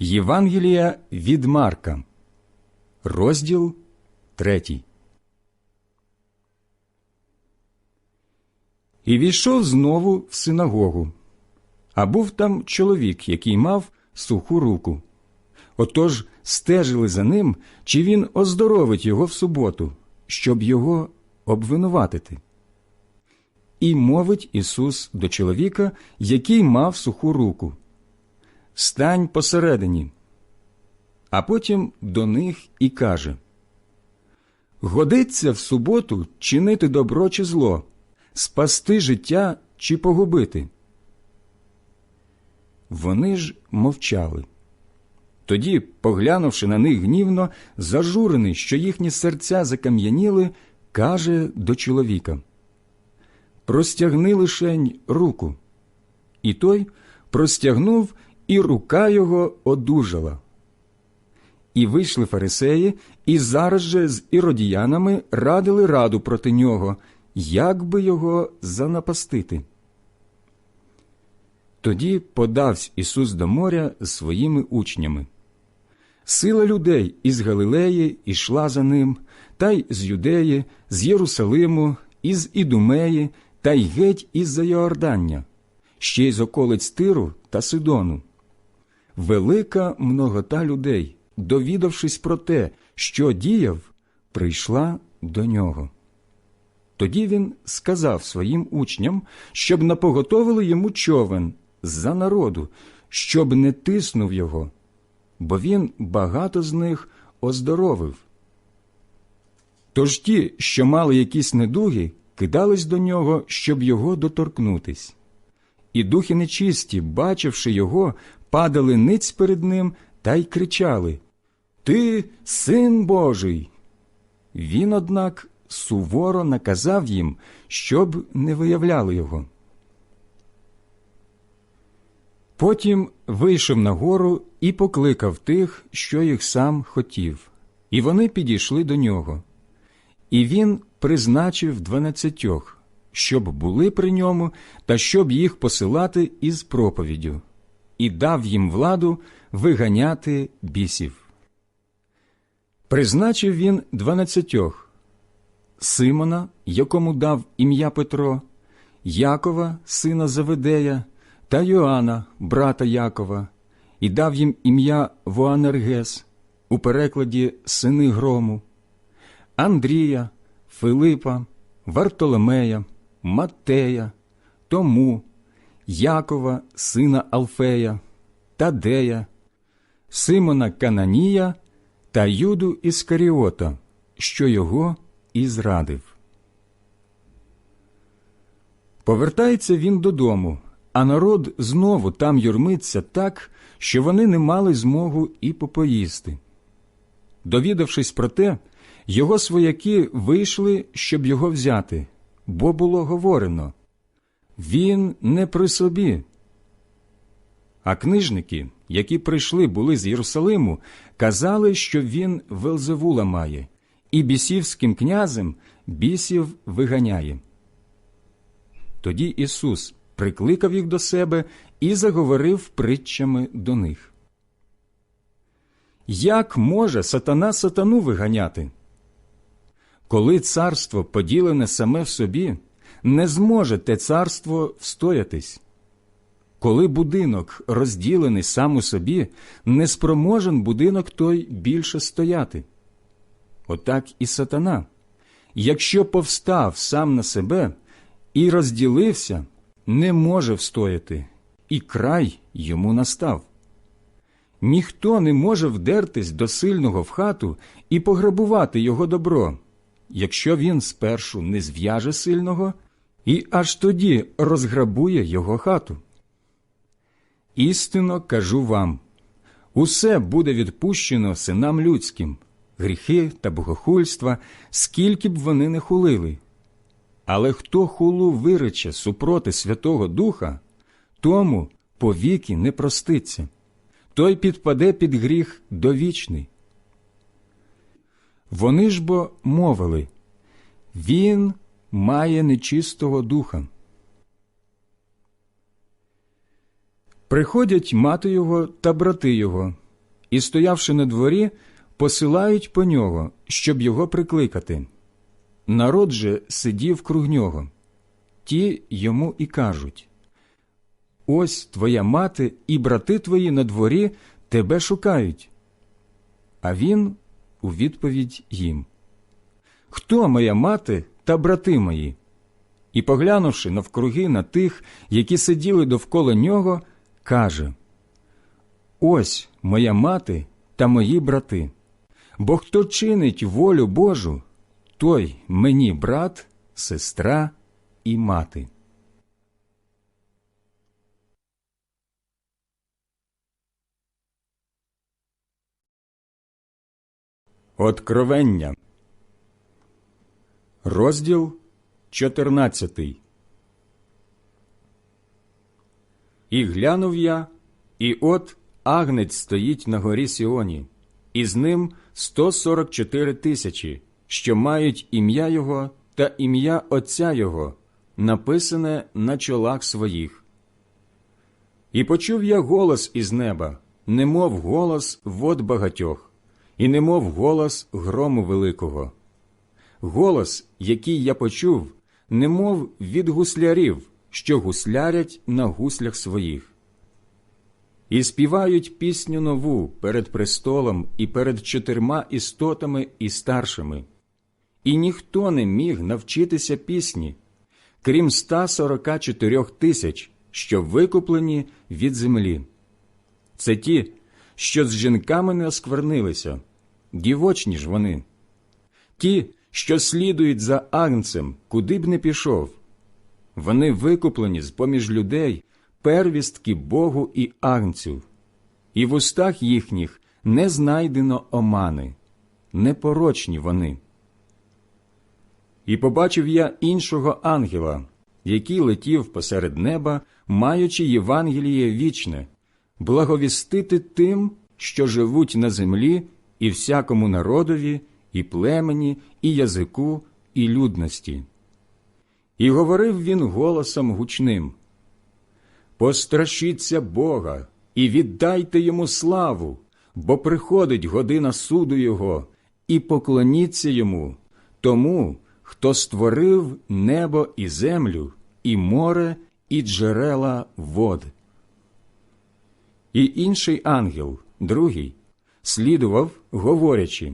Євангелія від Марка, розділ третій. І війшов знову в синагогу. А був там чоловік, який мав суху руку. Отож стежили за ним, чи він оздоровить його в суботу, щоб його обвинуватити. І мовить Ісус до чоловіка, який мав суху руку Стань посередині. А потім до них і каже Годиться в суботу чинити добро чи зло, спасти життя чи погубити. Вони ж мовчали. Тоді, поглянувши на них гнівно, зажурений, що їхні серця закам'яніли, каже до чоловіка Простягни лишень руку. І той простягнув, і рука його одужала. І вийшли фарисеї, і зараз же з іродіянами радили раду проти нього, як би його занапастити. Тоді подався Ісус до моря з своїми учнями. Сила людей із Галилеї ішла за ним, та й з Юдеї, з Єрусалиму, із Ідумеї, та й геть із за Йордання, ще й з околиць Тиру та Сидону. Велика многота людей, довідавшись про те, що діяв, прийшла до нього. Тоді він сказав своїм учням, щоб напоготовили йому човен за народу, щоб не тиснув його, бо він багато з них оздоровив. Тож ті, що мали якісь недуги, кидались до нього, щоб його доторкнутись. І духи нечисті, бачивши його, падали ниць перед ним та й кричали Ти син Божий. Він, однак, суворо наказав їм, щоб не виявляли його. Потім вийшов на гору і покликав тих, що їх сам хотів, і вони підійшли до нього. І він призначив дванадцятьох, щоб були при ньому та щоб їх посилати із проповіддю, і дав їм владу виганяти бісів. Призначив він дванадцятьох Симона, якому дав ім'я Петро, Якова, сина Заведея, та Йоанна, брата Якова, і дав їм ім'я Воанергес, у перекладі сини грому, Андрія, Филипа, Вартоломея, Маттея, Тому, Якова, сина Алфея, Тадея, Симона Кананія та Юду Іскаріота, що його і зрадив. Повертається він додому, а народ знову там юрмиться так, що вони не мали змогу і попоїсти. Довідавшись про те, його свояки вийшли, щоб його взяти, бо було говорено він не при собі. А книжники, які прийшли були з Єрусалиму, казали, що він Велзевула має, і бісівським князем бісів виганяє. Тоді Ісус прикликав їх до себе і заговорив притчами до них. Як може сатана сатану виганяти? Коли царство поділене саме в собі, не зможе те царство встоятись. Коли будинок розділений сам у собі, не спроможен будинок той більше стояти. Отак і сатана. Якщо повстав сам на себе і розділився, не може встояти, і край йому настав. Ніхто не може вдертись до сильного в хату і пограбувати його добро, якщо він спершу не зв'яже сильного і аж тоді розграбує його хату. Істинно кажу вам усе буде відпущено синам людським, гріхи та богохульства, скільки б вони не хулили. Але хто хулу вирече супроти Святого Духа, тому повіки не проститься, той підпаде під гріх довічний. Вони ж бо мовили Він має нечистого духа. Приходять мати його та брати його і, стоявши на дворі, посилають по нього, щоб його прикликати. Народ же сидів круг нього. Ті йому і кажуть Ось твоя мати і брати твої на дворі тебе шукають. А він у відповідь їм Хто моя мати та брати мої? І, поглянувши навкруги на тих, які сиділи довкола нього, каже Ось моя мати та мої брати. Бо хто чинить волю Божу, той мені брат, сестра і мати. Откровення. Розділ 14 І глянув я, і от агнець стоїть на горі Сіоні, і з ним 144 тисячі, що мають ім'я Його та ім'я Отця Його, написане на чолах своїх. І почув я голос із неба, немов голос вод багатьох, і немов голос грому великого. Голос, який я почув, немов від гуслярів, що гуслярять на гуслях своїх. І співають пісню нову перед престолом і перед чотирма істотами і старшими. І ніхто не міг навчитися пісні, крім 144 тисяч, що викуплені від землі. Це ті, що з жінками не осквернилися, дівочні ж вони, ті, що слідують за агнцем, куди б не пішов. Вони викуплені з поміж людей первістки Богу і агнцю, і в устах їхніх не знайдено омани, непорочні вони. І побачив я іншого ангела, який летів посеред неба, маючи Євангеліє вічне, благовістити тим, що живуть на землі, і всякому народові, і племені, і язику, і людності. І говорив він голосом гучним Пострашіться Бога і віддайте йому славу, бо приходить година суду Його, і поклоніться йому, тому, хто створив небо і землю, і море, і джерела вод. І інший ангел, другий, слідував, говорячи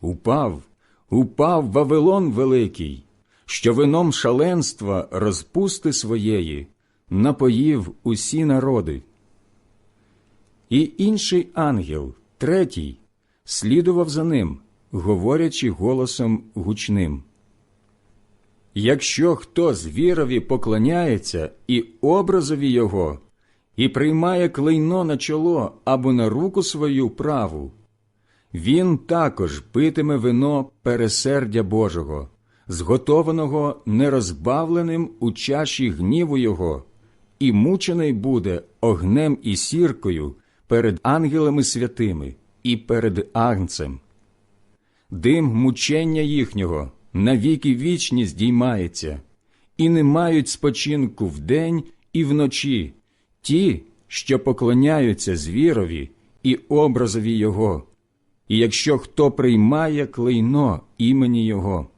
Упав, упав Вавилон Великий, що вином шаленства розпусти своєї напоїв усі народи. І інший ангел, третій, слідував за ним, говорячи голосом гучним. Якщо хто звірові поклоняється і образові його, і приймає клейно на чоло або на руку свою праву, він також питиме вино пересердя Божого, зготованого нерозбавленим у чаші гніву Його, і мучений буде огнем і сіркою перед ангелами святими і перед агнцем. Дим мучення їхнього навіки вічні здіймається, і не мають спочинку вдень і вночі ті, що поклоняються звірові і образові Його, і якщо хто приймає клейно імені Його.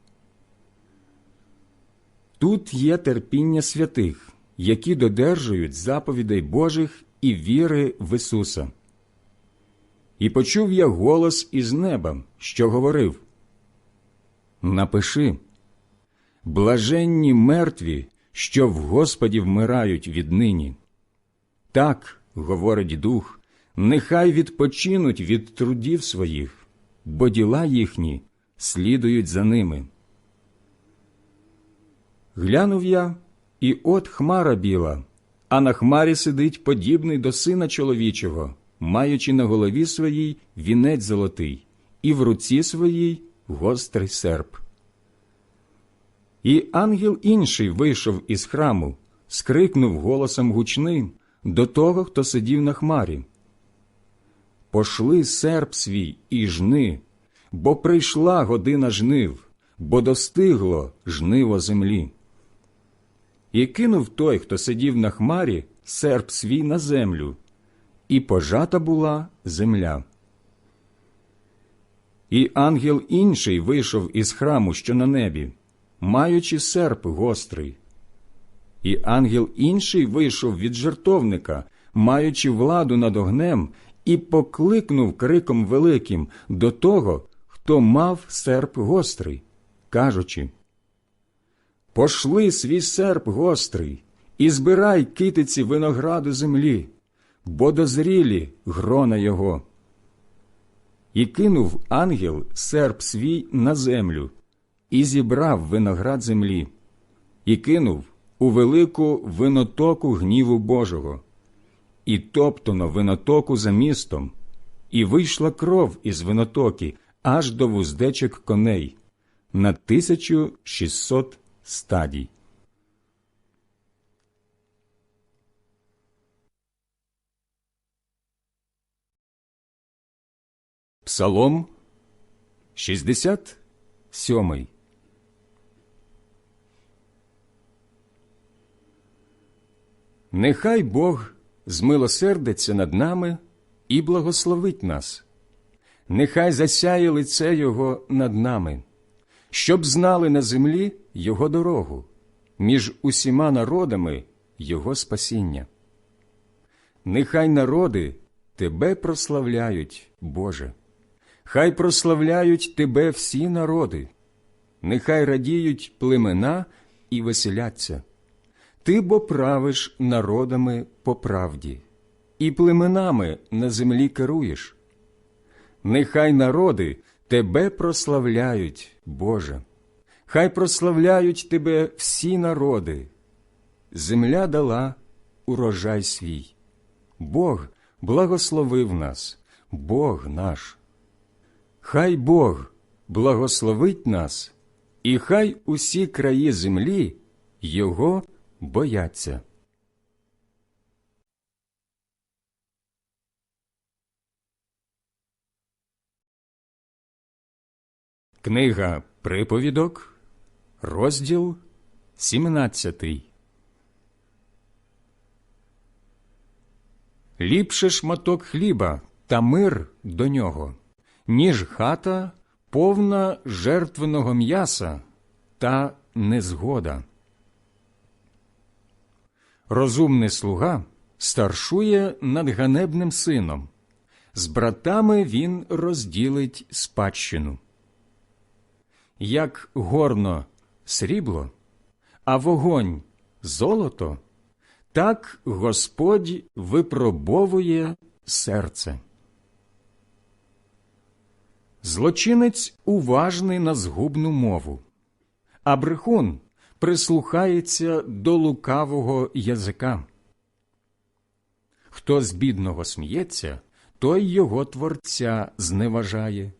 Тут є терпіння святих, які додержують заповідей Божих і віри в Ісуса. І почув я голос із неба, що говорив Напиши блаженні мертві, що в Господі вмирають віднині. Так, говорить дух, нехай відпочинуть від трудів своїх, бо діла їхні слідують за ними. Глянув я, і от хмара біла, а на хмарі сидить подібний до сина чоловічого, маючи на голові своїй вінець золотий, і в руці своїй гострий серп. І ангел інший вийшов із храму, скрикнув голосом гучним до того, хто сидів на хмарі. Пошли серп свій і жни, бо прийшла година жнив, бо достигло жниво землі. І кинув той, хто сидів на хмарі, серп свій на землю, і пожата була земля. І ангел інший вийшов із храму, що на небі, маючи серп гострий. І ангел інший вийшов від жертовника, маючи владу над огнем, і покликнув криком великим до того, хто мав серп гострий, кажучи Пошли свій серп гострий, і збирай китиці винограду землі, бо дозрілі грона його. І кинув ангел серп свій на землю, і зібрав виноград землі, і кинув у велику винотоку гніву Божого, і топтано винотоку за містом, і вийшла кров із винотоки аж до вуздечок коней на 1600 стадій. Псалом 67 Нехай Бог змилосердиться над нами і благословить нас. Нехай засяє лице Його над нами, щоб знали на землі Його дорогу, між усіма народами Його спасіння. Нехай народи Тебе прославляють, Боже, хай прославляють Тебе всі народи, нехай радіють племена і веселяться. Ти бо правиш народами по правді, і племенами на землі керуєш. Нехай народи Тебе прославляють, Боже, хай прославляють Тебе всі народи. Земля дала урожай свій. Бог благословив нас, Бог наш. Хай Бог благословить нас, і хай усі краї землі Його бояться. Книга Приповідок, розділ 17 Ліпше шматок хліба та мир до нього, ніж хата повна жертвеного м'яса та незгода. Розумний слуга старшує над ганебним сином, з братами він розділить спадщину. Як горно срібло, а вогонь золото, так Господь випробовує серце. Злочинець уважний на згубну мову, а брехун прислухається до лукавого язика. Хто з бідного сміється, той його творця зневажає,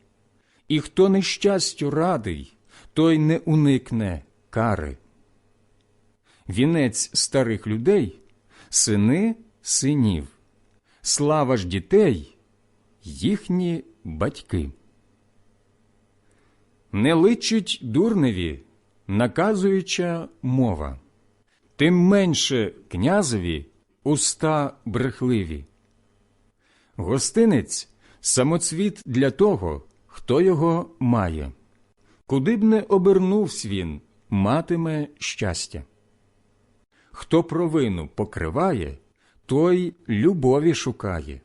і хто нещастю радий, той не уникне кари. Вінець старих людей сини синів, слава ж дітей їхні батьки. Не личить дурневі наказуюча мова, тим менше князеві уста брехливі. Гостинець самоцвіт для того, хто його має. Куди б не обернувсь він, матиме щастя. Хто провину покриває, той любові шукає.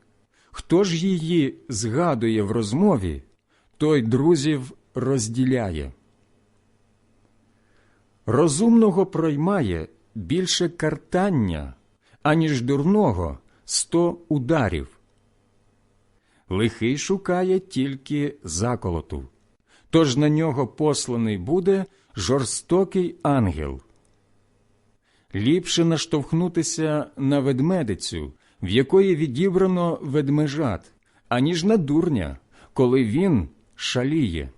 Хто ж її згадує в розмові, той друзів розділяє. Розумного проймає більше картання, аніж дурного сто ударів. Лихий шукає тільки заколоту, тож на нього посланий буде жорстокий ангел. Ліпше наштовхнутися на ведмедицю, в якої відібрано ведмежат, аніж на дурня, коли він шаліє.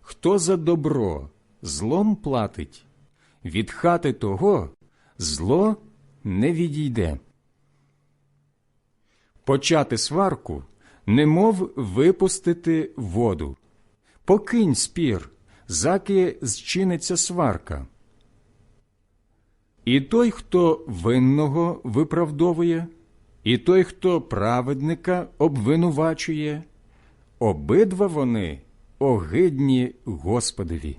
Хто за добро злом платить, від хати того зло не відійде. Почати сварку, немов випустити воду. Покинь спір, заки зчиниться сварка. І той, хто винного виправдовує, і той, хто праведника обвинувачує, обидва вони огидні Господові.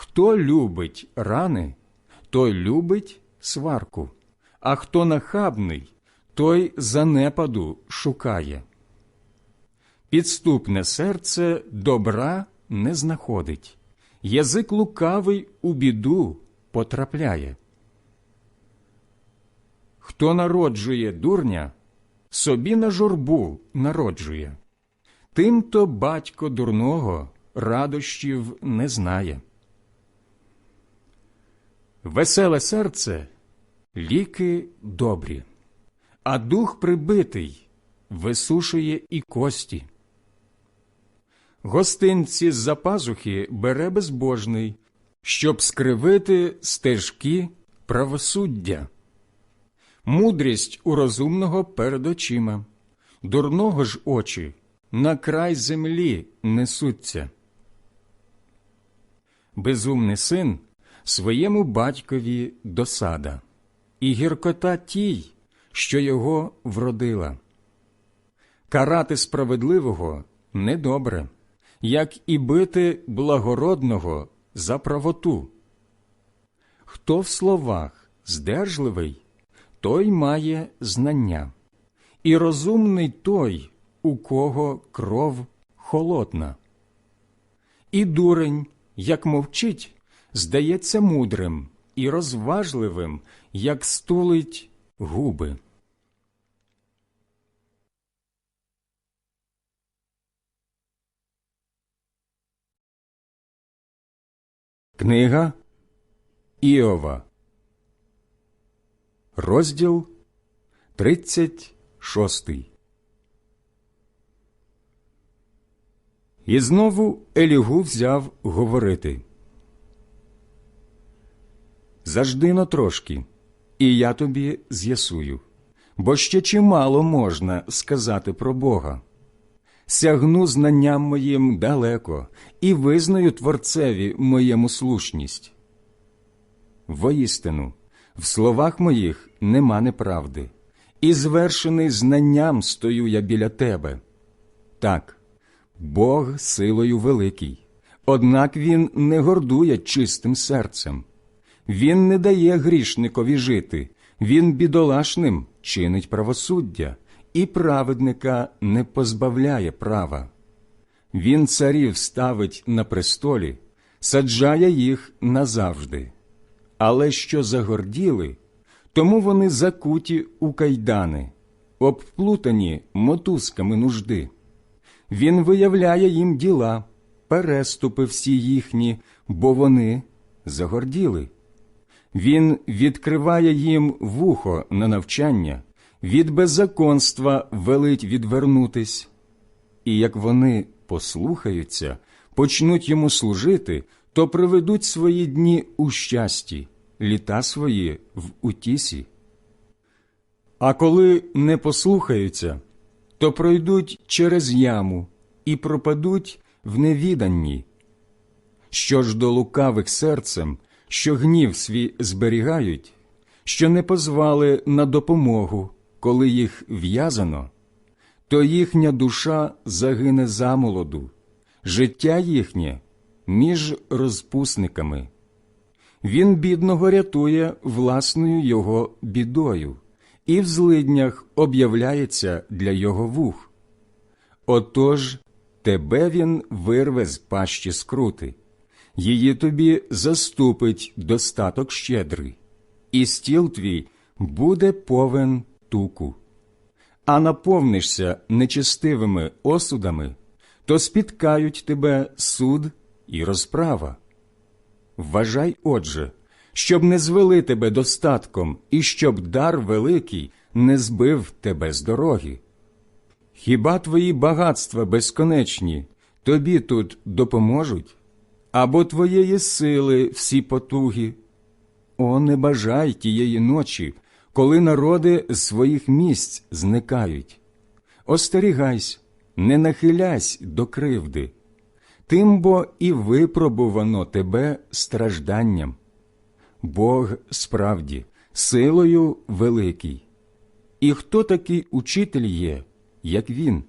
Хто любить рани, той любить сварку, а хто нахабний, той занепаду шукає. Підступне серце добра не знаходить, язик лукавий у біду потрапляє. Хто народжує дурня, собі на журбу народжує, тим-то батько дурного радощів не знає. Веселе серце ліки добрі, а дух прибитий висушує і кості. Гостинці з-за пазухи бере безбожний, щоб скривити стежки правосуддя. Мудрість у розумного перед очима, дурного ж очі на край землі несуться. Безумний син своєму батькові досада, і гіркота тій, що його вродила. Карати справедливого недобре, як і бити благородного за правоту. Хто в словах здержливий, той має знання, і розумний той, у кого кров холодна. І дурень, як мовчить, здається мудрим і розважливим, як стулить губи. Книга Іова, розділ 36 І знову Елігу взяв говорити. Зажди трошки, і я тобі з'ясую, бо ще чимало можна сказати про Бога. Сягну знанням моїм далеко і визнаю Творцеві моєму слушність. Воістину, в словах моїх нема неправди, і звершений знанням стою я біля тебе. Так, Бог силою великий, однак Він не гордує чистим серцем. Він не дає грішникові жити, він бідолашним чинить правосуддя, і праведника не позбавляє права. Він царів ставить на престолі, саджає їх назавжди. Але що загорділи, тому вони закуті у кайдани, обплутані мотузками нужди. Він виявляє їм діла, переступи всі їхні, бо вони загорділи. Він відкриває їм вухо на навчання, від беззаконства велить відвернутись, і як вони послухаються, почнуть йому служити, то приведуть свої дні у щасті, літа свої в утісі. А коли не послухаються, то пройдуть через яму і пропадуть в невіданні. Що ж до лукавих серцем, що гнів свій зберігають, що не позвали на допомогу, коли їх в'язано, то їхня душа загине замолоду, життя їхнє між розпусниками. Він бідного рятує власною його бідою, і в злиднях об'являється для його вух. Отож тебе він вирве з пащі скрути її тобі заступить достаток щедрий, і стіл твій буде повен туку. А наповнишся нечестивими осудами, то спіткають тебе суд і розправа. Вважай, отже, щоб не звели тебе достатком і щоб дар великий не збив тебе з дороги? Хіба твої багатства безконечні тобі тут допоможуть? Або твоєї сили всі потуги? О, не бажай тієї ночі, коли народи з своїх місць зникають. Остерігайся, не нахиляйсь до кривди, тим бо і випробувано тебе стражданням. Бог справді силою великий. І хто такий учитель є, як він?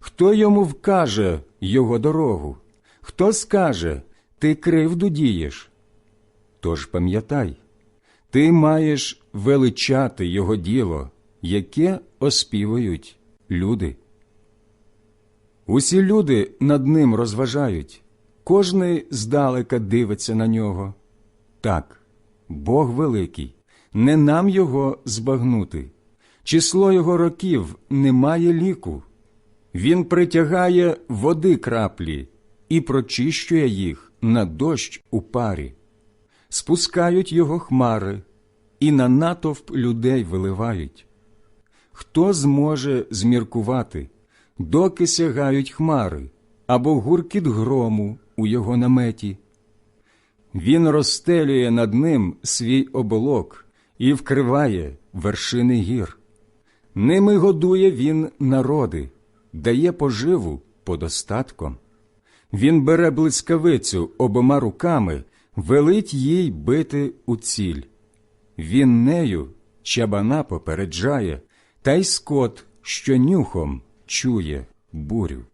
Хто йому вкаже його дорогу? Хто скаже, ти кривду дієш? Тож пам'ятай, ти маєш величати його діло, яке оспівують люди. Усі люди над ним розважають, кожний здалека дивиться на нього. Так, Бог великий, не нам його збагнути. Число його років немає ліку. Він притягає води краплі і прочищує їх на дощ у парі. Спускають його хмари і на натовп людей виливають. Хто зможе зміркувати, доки сягають хмари або гуркіт грому у його наметі? Він розстелює над ним свій оболок і вкриває вершини гір. Ними годує він народи, дає поживу подостатком. Він бере блискавицю обома руками, велить їй бити у ціль. Він нею чабана попереджає, та й скот, що нюхом чує бурю.